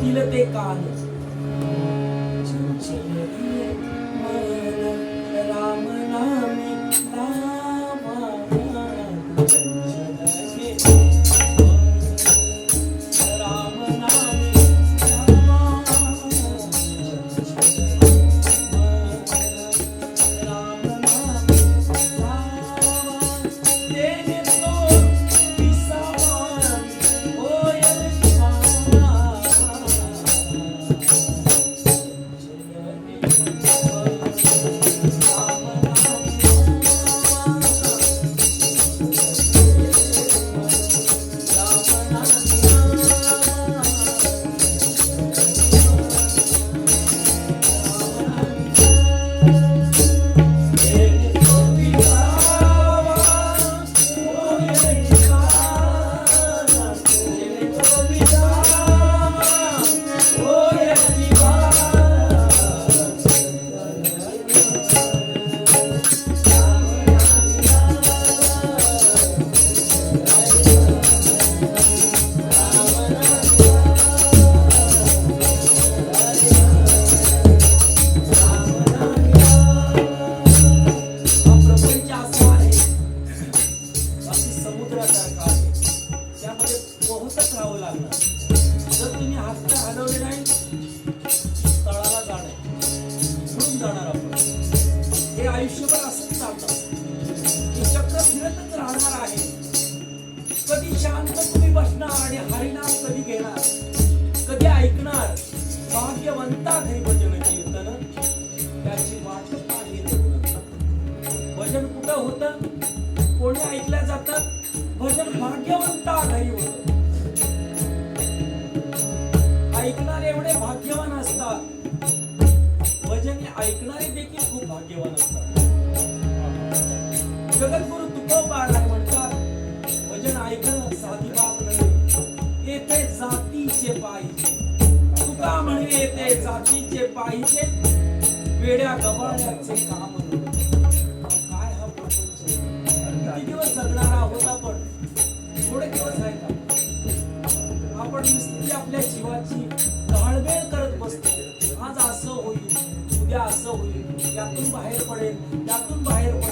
सुखावतील ते कान चंचल राम नामी त्याची वाट पाहिली भजन कुठं होतं? कोणी ऐकल्या जातं? भजन भाग्यवंता घरी होत ऐकणारे एवढे भाग्यवान असतात. भजन हे ऐकणारे देखील खूप भाग्यवान असतात. जगद्गुरु तुकोबा म्हणतात भजन ऐकणं साधी बाब नाही येथे जातीचे पाहिजे. तुका म्हणजे येथे जातीचे पाहिजे. वेड्या गबाळ्याचे काम नव्हे. काय हा प्रपंच किती दिवस जगणार आहोत आपण? थोडे दिवस आहे का? आपण नुसती आपल्या जीवाची घाळमेळ करत बसतो. आज असं होईल उद्या असं होईल. यातून बाहेर पडेल त्यातून बाहेर पडेल.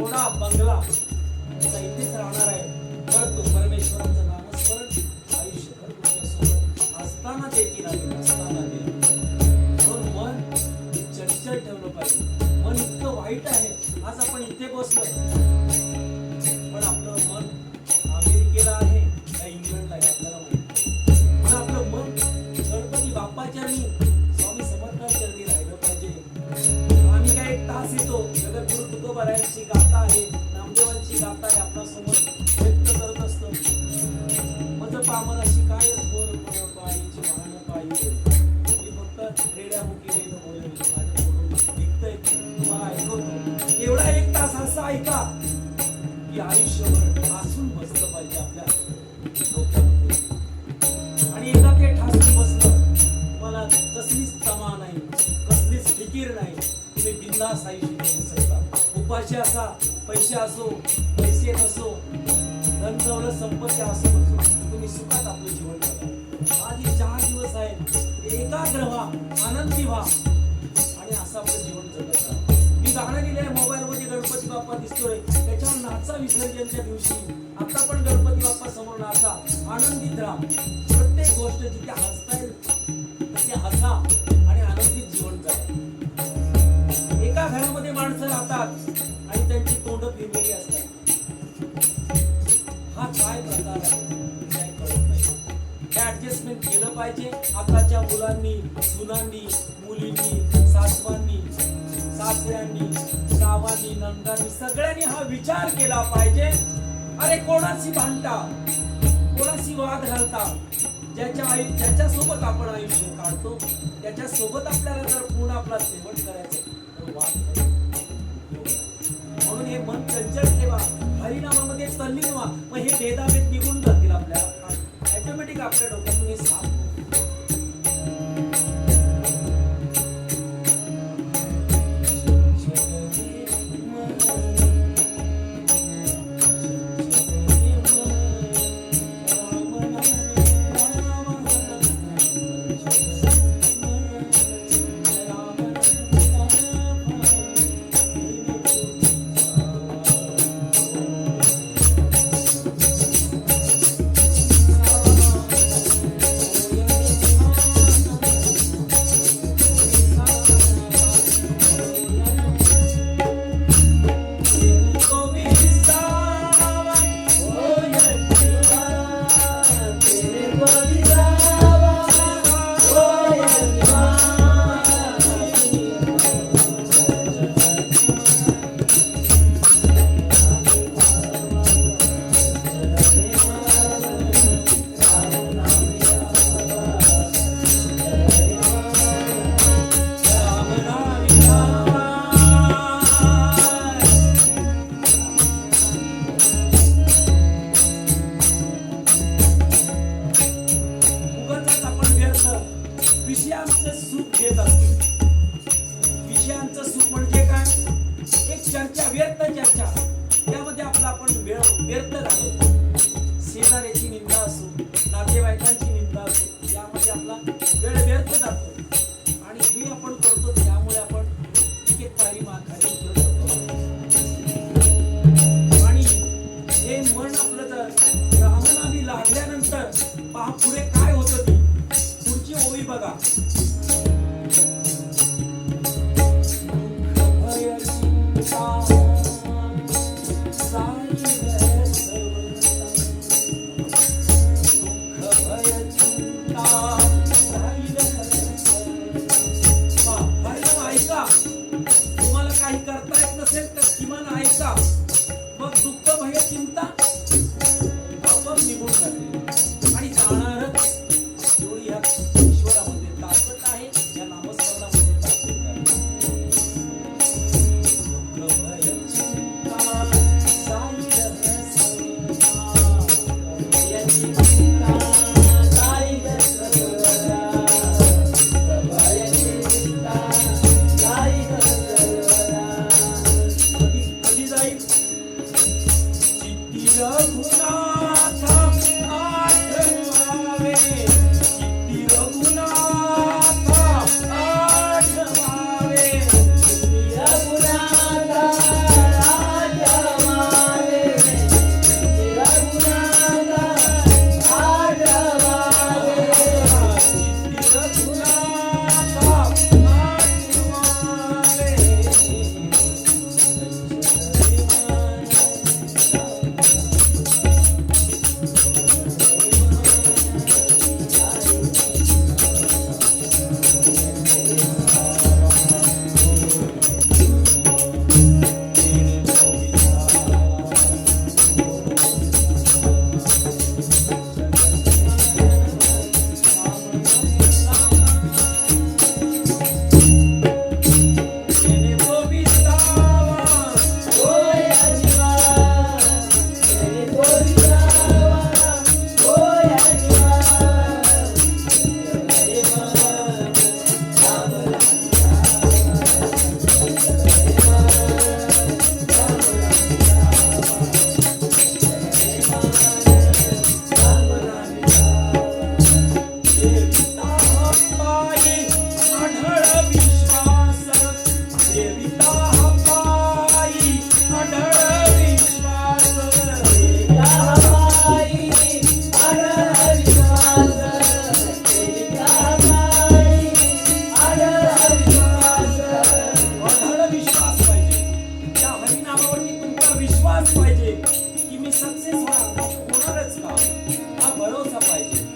कोणा बंगला इथेच राहणार आहे. परंतु परमेश्वराचं नामस्मरण आयुष्यभर तुमच्यासोबत असताना देखील आहे नसताना म्हणून मन चंचल ठेवलं पाहिजे. मन इतकं वाईट आहे आज आपण इथे बसलो पण आपलं मन अमेरिकेला आहे का इंग्लंडला आहे आपल्याला माहिती पण आपलं मन गणपती बाप्पाच्या आणि स्वामी समर्थांच्या राहिलं पाहिजे. आम्ही काय एक तास येतो जगद्गुरु तुकोबारायांची का आहे नामदेवांची समोर व्यक्त करत असतं. मज म्हणजे पामर अशी काय थोर फळ पायीची वाहन पायी मी फक्त रेड्यामुखी वेद बोलले तुम्हाला ऐकवतो. एवढा एक तास असं ऐका की आयुष्यभर ठासून बसलं पाहिजे आपल्या डोक्यामध्ये. आणि एकदा ते ठासून बसलं मला कसलीच तमा नाही कसलीच फिकीर नाही. तुम्ही बिंदास आयुष्य जगू शकता. उपाशी असा पैसे असो पैसे नसो धन दौलत संपत्ती असो नसो तुम्ही सुखात आपलं जीवन करा आधी चार दिवस आहेत एकाग्र व्हा आनंदी व्हा आणि असं आपलं जीवन जगत राहा. मी गाणं लिहिलंय मोबाईलमध्ये गणपती बाप्पा दिसतोय. त्याच्यावर नाचा विसर्जनच्या दिवशी. आता पण गणपती बाप्पा समोर नाचा. आनंदित राहा. प्रत्येक गोष्ट जिथे हसता येईल तसे हसा आणि आनंदित जीवन जगा. घरामध्ये माणसं राहतात. पाहिजे. आताच्या मुलांनी सुनांनी मुलींनी सासवांनी सासऱ्यांनी सावांनी नंदांनी सगळ्यांनी हा विचार केला पाहिजे. अरे कोणाशी भांडता? कोणाशी वाद घालता? ज्याच्या आई ज्याच्यासोबत आपण आयुष्य काढतो त्याच्यासोबत आपल्याला जर पूर्ण आपला सेवन करायचं तर वाद म्हणून हे मन चंचल ठेवा. हरिनामामध्ये तल्लीन व्हा. मग हे भेदाभेद निघून जातील आपल्याला ऑटोमॅटिक आपल्या डोक्यातून हे साफ देत असतो. विषयांचं सुख म्हणजे काय? एक चर्चा व्यर्थ चर्चा. त्यामध्ये आपला आपण वेळ व्यर्थ घालवतो. Đợi. mais isso.